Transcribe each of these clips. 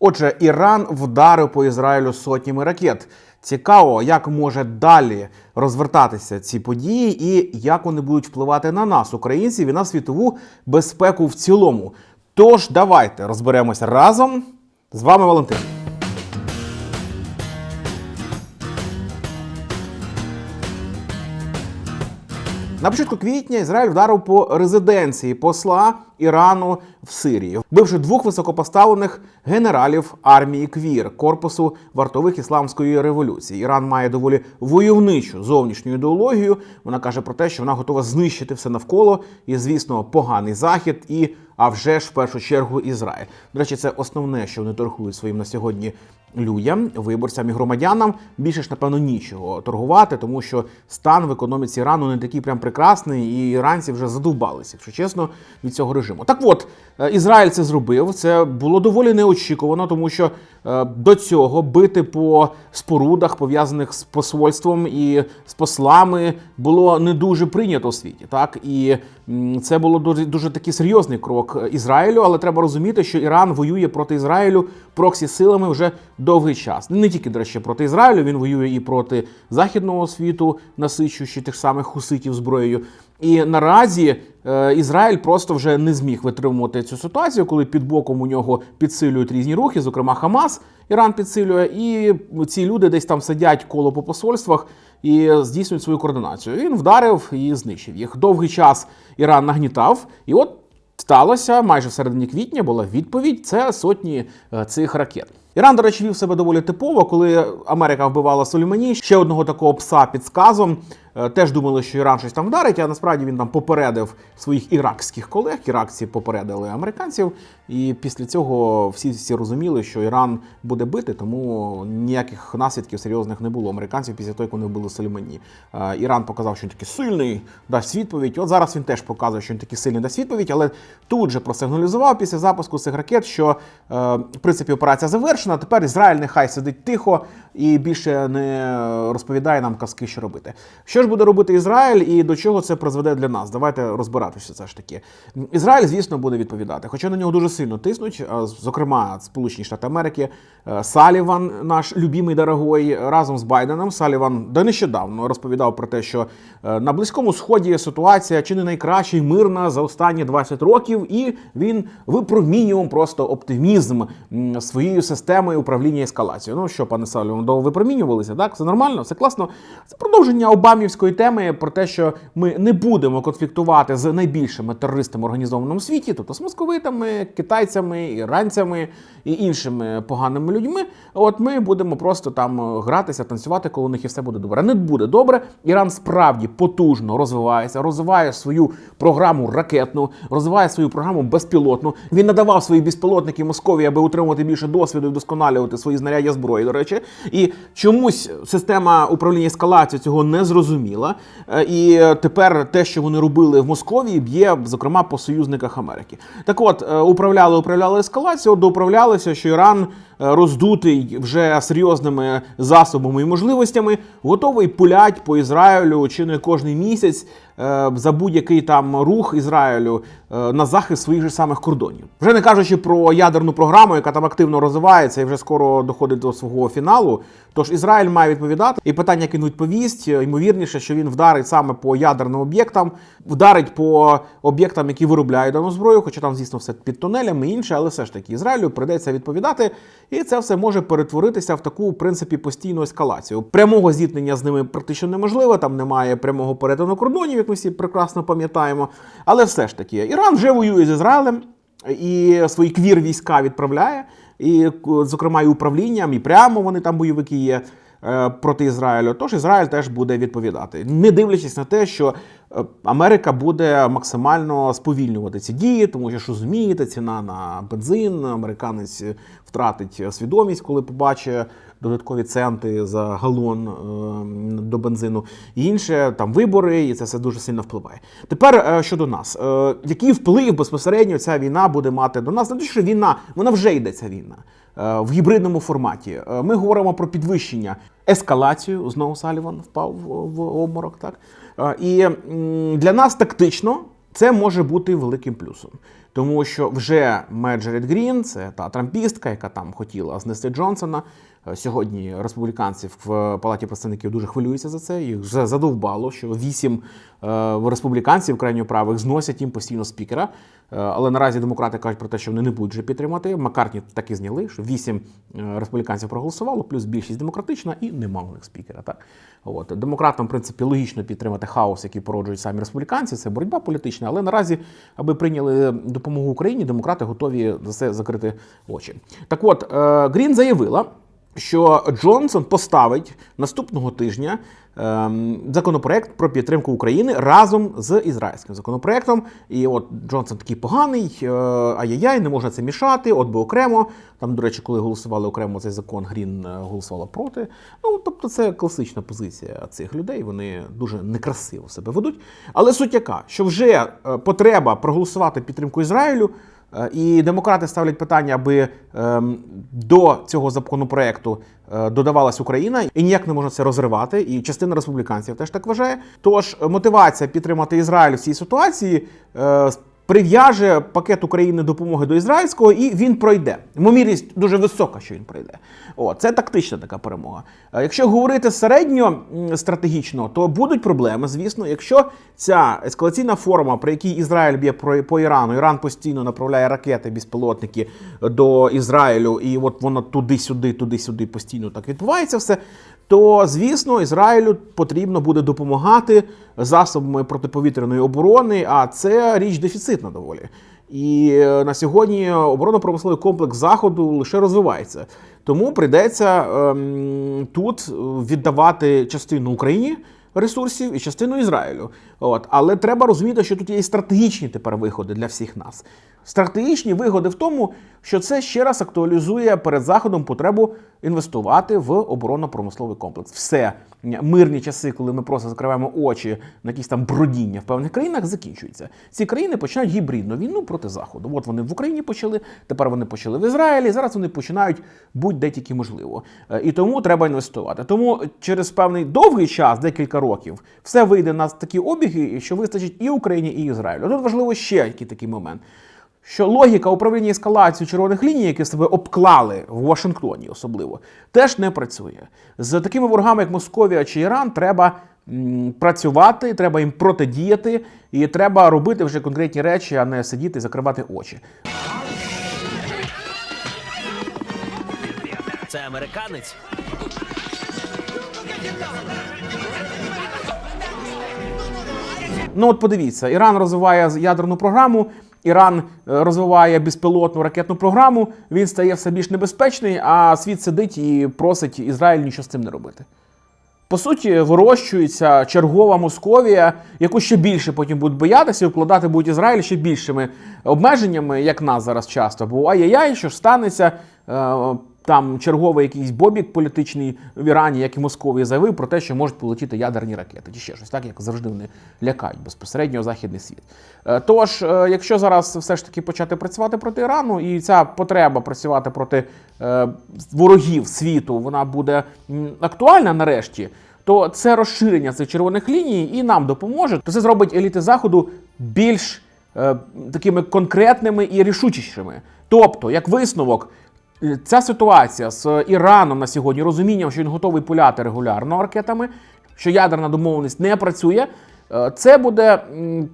Отже, Іран вдарив по Ізраїлю сотнями ракет. Цікаво, як може далі розвертатися ці події і як вони будуть впливати на нас, українців, і на світову безпеку в цілому. Тож давайте розберемося разом. З вами Валентин. На початку квітня Ізраїль вдарив по резиденції посла Ірану в Сирії, вбивши двох високопоставлених генералів армії Квір корпусу вартових ісламської революції. Іран має доволі войовничу зовнішню ідеологію. Вона каже про те, що вона готова знищити все навколо, і звісно, поганий захід і. А вже ж в першу чергу Ізраїль. До речі, це основне, що вони торгують своїм на сьогодні людям, виборцям і громадянам. Більше ж, напевно, нічого торгувати, тому що стан в економіці Ірану не такий прям прекрасний, і іранці вже задовбалися, якщо чесно, від цього режиму. Так от, е, Ізраїль це зробив. Це було доволі неочікувано, тому що е, до цього бити по спорудах, пов'язаних з посольством і з послами, було не дуже прийнято у світі. Так і це було дуже, дуже такий серйозний крок Ізраїлю, але треба розуміти, що Іран воює проти Ізраїлю проксі силами вже довгий час. Не тільки, до речі, проти Ізраїлю, він воює і проти західного світу, насичуючи тих самих хуситів зброєю. І наразі е, Ізраїль просто вже не зміг витримувати цю ситуацію, коли під боком у нього підсилюють різні рухи, зокрема Хамас, Іран підсилює, і ці люди десь там сидять коло по посольствах і здійснюють свою координацію. Він вдарив і знищив їх. Довгий час Іран нагнітав, і от сталося майже в середині квітня була відповідь. Це сотні е, цих ракет. Іран, до речі, вів себе доволі типово, коли Америка вбивала Сулеймані, ще одного такого пса під сказом. Е, Теж думали, що Іран щось там вдарить, а насправді він там попередив своїх іракських колег. Іракці попередили американців, і після цього всі всі розуміли, що Іран буде бити, тому ніяких наслідків серйозних не було американців після того, як вони вбили Сулеймані. Е, Іран показав, що він такий сильний, дасть відповідь. От зараз він теж показує, що він такий сильний дасть відповідь, але тут же просигналізував після запуску цих ракет, що е, в принципі операція завершена. Тепер Ізраїль нехай сидить тихо і більше не розповідає нам казки, що робити. Що ж буде робити Ізраїль і до чого це призведе для нас? Давайте розбиратися. Це ж таки. Ізраїль, звісно, буде відповідати, хоча на нього дуже сильно тиснуть. Зокрема, Сполучені Штати Америки, е, Саліван, наш любимий дорогой, разом з Байденом. Саліван до нещодавно розповідав про те, що е, на близькому сході ситуація чи не найкраща і мирна за останні 20 років, і він випромінював просто оптимізм своєю системою управління ескалацією. Ну що, пане Саліван, довго випромінювалися? Так, все нормально, все класно. Це продовження обамівської теми про те, що ми не будемо конфліктувати з найбільшими терористами організованому світі, тобто з московитами, китайцями, іранцями і іншими поганими людьми. От ми будемо просто там гратися, танцювати, коли у них і все буде добре. Не буде добре. Іран справді потужно розвивається, розвиває свою програму ракетну, розвиває свою програму безпілотну. Він надавав свої безпілотники Московії, аби отримувати більше досвіду і вдосконалювати свої знаряддя зброї. До речі, чомусь система управління ескалацією цього не зрозуміла. Е, І тепер те, що вони робили в Московії, б'є зокрема по союзниках Америки. Так от е, управляли, управляли ескалацію, доуправлялися, що Іран роздутий вже серйозними засобами і можливостями, готовий пулять по Ізраїлю чи не кожний місяць е, за будь-який там рух Ізраїлю е, на захист своїх же самих кордонів. Вже не кажучи про ядерну програму, яка там активно розвивається і вже скоро доходить до свого фіналу. Тож Ізраїль має відповідати. І питання, як він відповість, е, ймовірніше, що він вдарить саме по ядерним об'єктам, вдарить по об'єктам, які виробляють дану зброю, хоча там, звісно, все під тунелями і інше, але все ж таки Ізраїлю прийдеться відповідати, і це все може перетворитися в таку, в принципі, постійну ескалацію. Прямого зіткнення з ними практично неможливо, там немає прямого перетину кордонів, як ми всі прекрасно пам'ятаємо. Але все ж таки, Іран вже воює з Ізраїлем і свої квір війська відправляє, і, зокрема, і управлінням, і прямо вони там бойовики є е, проти Ізраїлю. Тож Ізраїль теж буде відповідати, не дивлячись на те, що Америка буде максимально сповільнювати ці дії, тому що ж розумієте, ціна на бензин, американець втратить свідомість, коли побачить додаткові центи за галон е, до бензину. І інше там вибори, і це все дуже сильно впливає. Тепер е, щодо нас, Е, який вплив безпосередньо ця війна буде мати до нас? Не те, що війна, вона вже йде ця війна е, в гібридному форматі. Е, Ми говоримо про підвищення ескалацію. Знову Саліван впав в- в обморок. Так Е, і для нас тактично це може бути великим плюсом. тому що вже Меджерет Грін, це та трампістка, яка там хотіла знести Джонсона. Е, Сьогодні республіканці в палаті представників дуже хвилюються за це. Їх вже задовбало, що вісім е, республіканців крайньо правих зносять їм постійно спікера. Е, Але наразі демократи кажуть про те, що вони не будуть вже підтримати. Маккартні так і зняли, що вісім республіканців проголосувало, плюс більшість демократична, і нема у них спікера. Так от демократам, в принципі, логічно підтримати хаос, який породжують самі республіканці. Це боротьба політична. Але наразі, аби прийняли допомогу Україні, демократи готові за це закрити очі. Так от Грін заявила що Джонсон поставить наступного тижня ем, законопроект про підтримку України разом з ізраїльським законопроектом. І от Джонсон такий поганий, е, ай-яй-яй, не можна це мішати, от би окремо. Там, до речі, коли голосували окремо цей закон, Грін е, голосувала проти. Ну, тобто, це класична позиція цих людей. Вони дуже некрасиво себе ведуть. Але суть яка, що вже е, потреба проголосувати підтримку Ізраїлю. Е, І демократи ставлять питання, аби ем, до цього законопроекту е, додавалась Україна, і ніяк не можна це розривати. І частина республіканців теж так вважає. Тож е, мотивація підтримати Ізраїль в цій ситуації. Прив'яже пакет України допомоги до ізраїльського, і він пройде. Ймовірність дуже висока, що він пройде. О, це тактична така перемога. Якщо говорити середньо стратегічно, то будуть проблеми, звісно. Якщо ця ескалаційна форма, при якій Ізраїль б'є по Ірану, Іран постійно направляє ракети, безпілотники до Ізраїлю, і от воно туди-сюди, туди-сюди постійно так відбувається все. То звісно, Ізраїлю потрібно буде допомагати засобами протиповітряної оборони, а це річ дефіцитна доволі. І е, на сьогодні оборонно-промисловий комплекс заходу лише розвивається. Тому прийдеться ем, тут віддавати частину Україні ресурсів і частину Ізраїлю. От. Але треба розуміти, що тут є і стратегічні тепер виходи для всіх нас. Стратегічні вигоди в тому, що це ще раз актуалізує перед заходом потребу інвестувати в оборонно-промисловий комплекс. Все мирні часи, коли ми просто закриваємо очі на якісь там бродіння в певних країнах, закінчуються. Ці країни починають гібридну війну проти заходу. От вони в Україні почали, тепер вони почали в Ізраїлі. Зараз вони починають будь-де тільки можливо. Е, І тому треба інвестувати. Тому через певний довгий час, декілька років, все вийде на такі обіги, що вистачить і Україні, і Ізраїлю. Тут важливо ще який такий момент що логіка управління ескалацією червоних ліній, які себе обклали в Вашингтоні, особливо, теж не працює. З такими ворогами, як Московія чи Іран, треба м, працювати, треба їм протидіяти, і треба робити вже конкретні речі, а не сидіти і закривати очі. Це американець. Ну от подивіться, Іран розвиває ядерну програму. Іран е, розвиває безпілотну ракетну програму, він стає все більш небезпечний, а світ сидить і просить Ізраїль нічого з цим не робити. По суті, вирощується чергова Московія, яку ще більше потім будуть боятися і вкладати будуть Ізраїль ще більшими обмеженнями, як нас зараз часто. Бо ай-яй-яй, що ж станеться, е, там черговий якийсь бобік політичний в Ірані, як і Московії, заявив про те, що можуть полетіти ядерні ракети, чи ще щось, так як завжди вони лякають безпосередньо західний світ. Е, Тож, е, якщо зараз все ж таки почати працювати проти Ірану, і ця потреба працювати проти е, ворогів світу, вона буде актуальна нарешті. То це розширення цих червоних ліній і нам допоможе. То це зробить еліти заходу більш е, такими конкретними і рішучішими. Тобто, як висновок, ця ситуація з Іраном на сьогодні, розумінням, що він готовий пуляти регулярно ракетами, що ядерна домовленість не працює. е, Це буде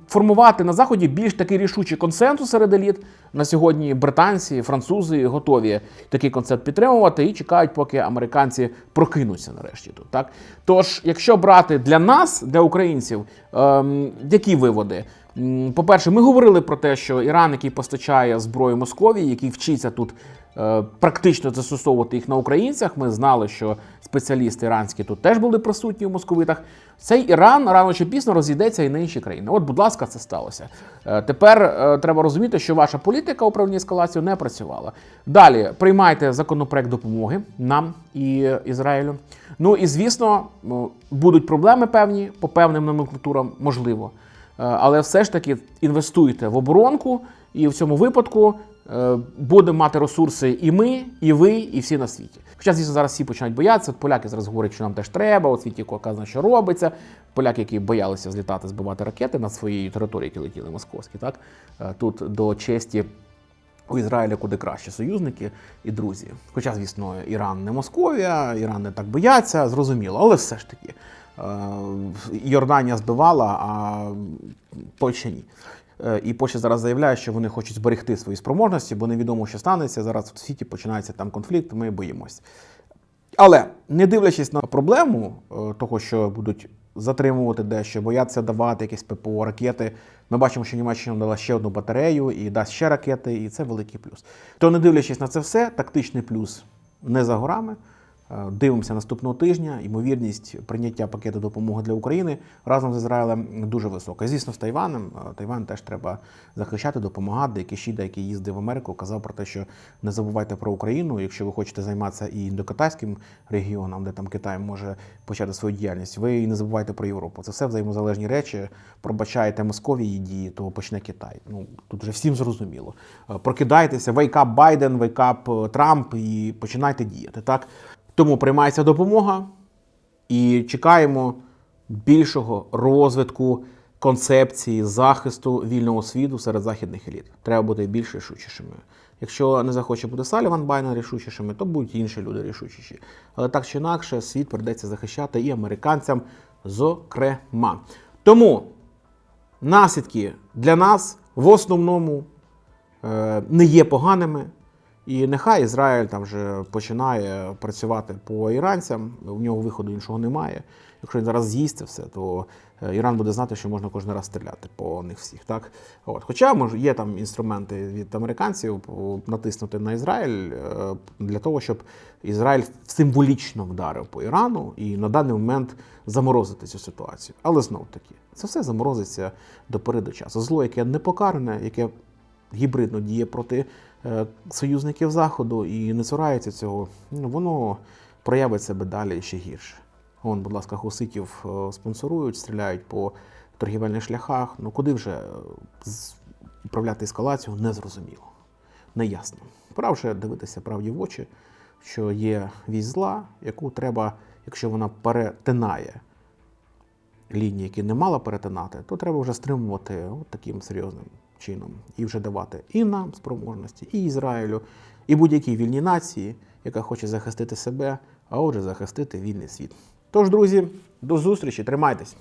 формувати на заході більш такий рішучий консенсус серед еліт. На сьогодні британці, французи готові такий концепт підтримувати і чекають, поки американці прокинуться нарешті тут. Так тож, якщо брати для нас, для українців, ем, які виводи? По-перше, ми говорили про те, що Іран, який постачає зброю Московії, який вчиться тут практично застосовувати їх на українцях. Ми знали, що спеціалісти іранські тут теж були присутні у московитах. Цей Іран рано чи пізно розійдеться і на інші країни. От, будь ласка, це сталося. Е, Тепер е, треба розуміти, що ваша політика управління ескалацією не працювала. Далі приймайте законопроект допомоги нам і Ізраїлю. Ну і звісно, будуть проблеми певні по певним номенклатурам, можливо. Е, Але все ж таки інвестуйте в оборонку, і в цьому випадку е, будемо мати ресурси і ми, і ви, і всі на світі. Хоча, звісно, зараз всі починають боятися. От поляки зараз говорять, що нам теж треба, у світі казано, що робиться. Поляки, які боялися злітати, збивати ракети на своїй території, які летіли московські, так Е, тут до честі у Ізраїля куди краще союзники і друзі. Хоча, звісно, Іран не Московія, Іран не так бояться, зрозуміло, але все ж таки. е, Йорданія збивала, а Польща ні. Е, І Польща зараз заявляє, що вони хочуть зберегти свої спроможності, бо невідомо, що станеться. Зараз в світі починається там конфлікт, ми боїмось. Але не дивлячись на проблему е, того, що будуть затримувати дещо, бояться давати якісь ППО, ракети. Ми бачимо, що Німеччина дала ще одну батарею і дасть ще ракети, і це великий плюс. То не дивлячись на це все, тактичний плюс не за горами. Е, Дивимося наступного тижня. Ймовірність прийняття пакету допомоги для України разом з Ізраїлем дуже висока. Звісно, з Тайванем. Е, Тайвань теж треба захищати, допомагати. Кишіда, який їздив в Америку, казав про те, що не забувайте про Україну. Якщо ви хочете займатися і індокитайським регіоном, де там Китай може почати свою діяльність, ви і не забувайте про Європу. Це все взаємозалежні речі. Пробачаєте Московії дії, то почне Китай. Ну тут вже всім зрозуміло. Е, Прокидайтеся, вейкап Байден, вейкап Трамп і починайте діяти. Так тому приймається допомога і чекаємо більшого розвитку концепції захисту вільного світу серед західних еліт. Треба бути більш рішучішими. Якщо не захоче бути Саліван Байна рішучішими, то будуть інші люди рішучіші. Але так чи інакше, світ придеться захищати і американцям, зокрема. Тому наслідки для нас в основному е, не є поганими. І нехай Ізраїль там вже починає працювати по іранцям, у нього виходу іншого немає. Якщо він зараз з'їсть це все, то е, Іран буде знати, що можна кожен раз стріляти по них всіх. Так? От. Хоча може, є там інструменти від американців натиснути на Ізраїль е, для того, щоб Ізраїль символічно вдарив по Ірану і на даний момент заморозити цю ситуацію. Але знов таки, це все заморозиться до пори до часу. Зло, яке не покаране, яке гібридно діє проти е, союзників Заходу і не цурається цього, ну, воно проявить себе далі ще гірше. Вон, будь ласка, хуситів е, спонсорують, стріляють по торгівельних шляхах. Ну куди вже е, управляти ескалацію, незрозуміло, неясно. Пора вже дивитися правді в очі, що є вісь зла, яку треба, якщо вона перетинає лінії, які не мала перетинати, то треба вже стримувати от таким серйозним чином і вже давати і нам спроможності, і Ізраїлю, і будь-якій вільній нації, яка хоче захистити себе, а отже, захистити вільний світ. Тож, друзі, до зустрічі, тримайтесь!